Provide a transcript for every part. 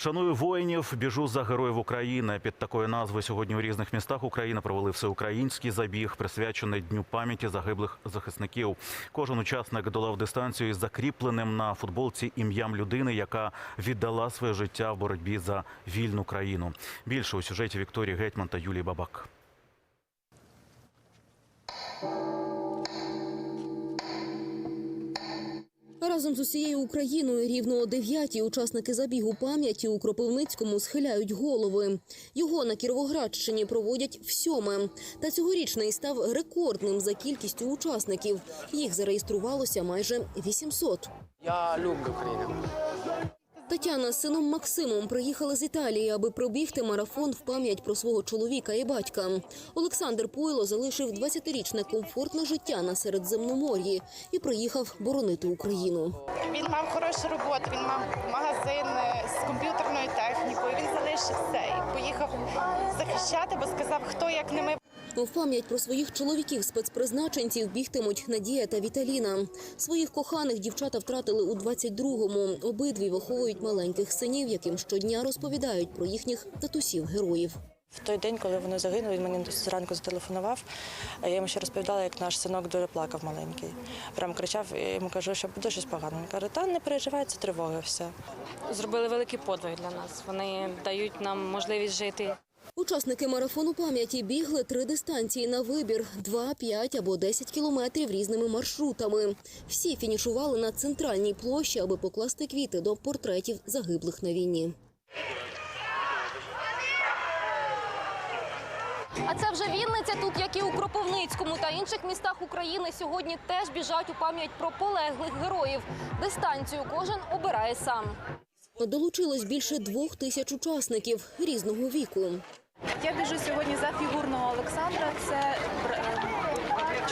Шаную воїнів, біжу за героїв України. Під такою назвою сьогодні у різних містах України провели всеукраїнський забіг, присвячений дню пам'яті загиблих захисників. Кожен учасник долав дистанцію із закріпленим на футболці ім'ям людини, яка віддала своє життя в боротьбі за вільну країну. Більше у сюжеті Вікторії Гетьман та Юлії Бабак. Разом з усією Україною рівно о дев'ятій учасники забігу пам'яті у Кропивницькому схиляють голови. Його на Кіровоградщині проводять всьоме. Та цьогорічний став рекордним за кількістю учасників. Їх зареєструвалося майже 800. Я люблю Україну. Тетяна з сином Максимом приїхали з Італії, аби пробігти марафон в пам'ять про свого чоловіка і батька. Олександр Пуйло залишив 20-річне комфортне життя на Середземномор'ї і приїхав боронити Україну. Він мав хорошу роботу, він мав магазин з комп'ютерною технікою. Він залишився і поїхав захищати, бо сказав, хто як не ми. В пам'ять про своїх чоловіків спецпризначенців бігтимуть Надія та Віталіна. Своїх коханих дівчата втратили у 22-му. Обидві виховують маленьких синів, яким щодня розповідають про їхніх татусів героїв. В той день, коли вони загинули, він мені зранку зателефонував. Я йому ще розповідала, як наш синок дуже плакав маленький. Прям кричав, я йому кажу, що буде щось погано. Він каже, та не переживай, це тривога, все. зробили великий подвиг для нас. Вони дають нам можливість жити. Учасники марафону пам'яті бігли три дистанції на вибір: 2, 5 або 10 кілометрів різними маршрутами. Всі фінішували на центральній площі, аби покласти квіти до портретів загиблих на війні. А це вже Вінниця, тут як і у Кропивницькому та інших містах України сьогодні теж біжать у пам'ять про полеглих героїв. Дистанцію кожен обирає сам. Долучилось більше двох тисяч учасників різного віку. Я біжу сьогодні за фігурного Олександра. Це е,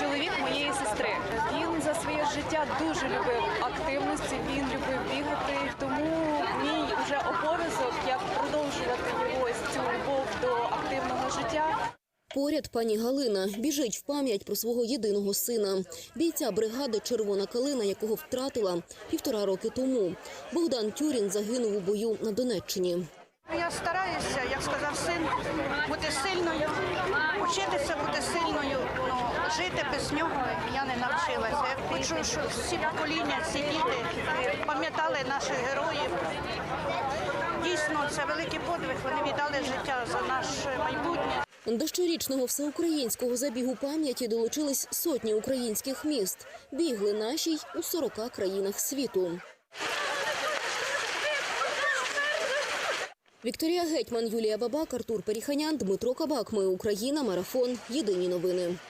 чоловік моєї сестри. Він за своє життя дуже любив активності. Він любив бігати. Тому мій вже обов'язок як продовжувати його ось цю любов до активного життя. Поряд пані Галина біжить в пам'ять про свого єдиного сина, бійця бригади Червона калина, якого втратила півтора роки тому. Богдан Тюрін загинув у бою на Донеччині. Я стараюся, як сказав син, бути сильною, вчитися бути сильною. Ну, жити без нього я не навчилася. Я хочу, щоб всі покоління, всі діти пам'ятали наших героїв. Дійсно, це великий подвиг. Вони віддали життя за наше майбутнє. До щорічного всеукраїнського забігу пам'яті долучились сотні українських міст. Бігли наші й у 40 країнах світу. Вікторія Гетьман, Юлія Бабак, Артур Періханян, Дмитро Кабак. Ми Україна. Марафон. Єдині новини.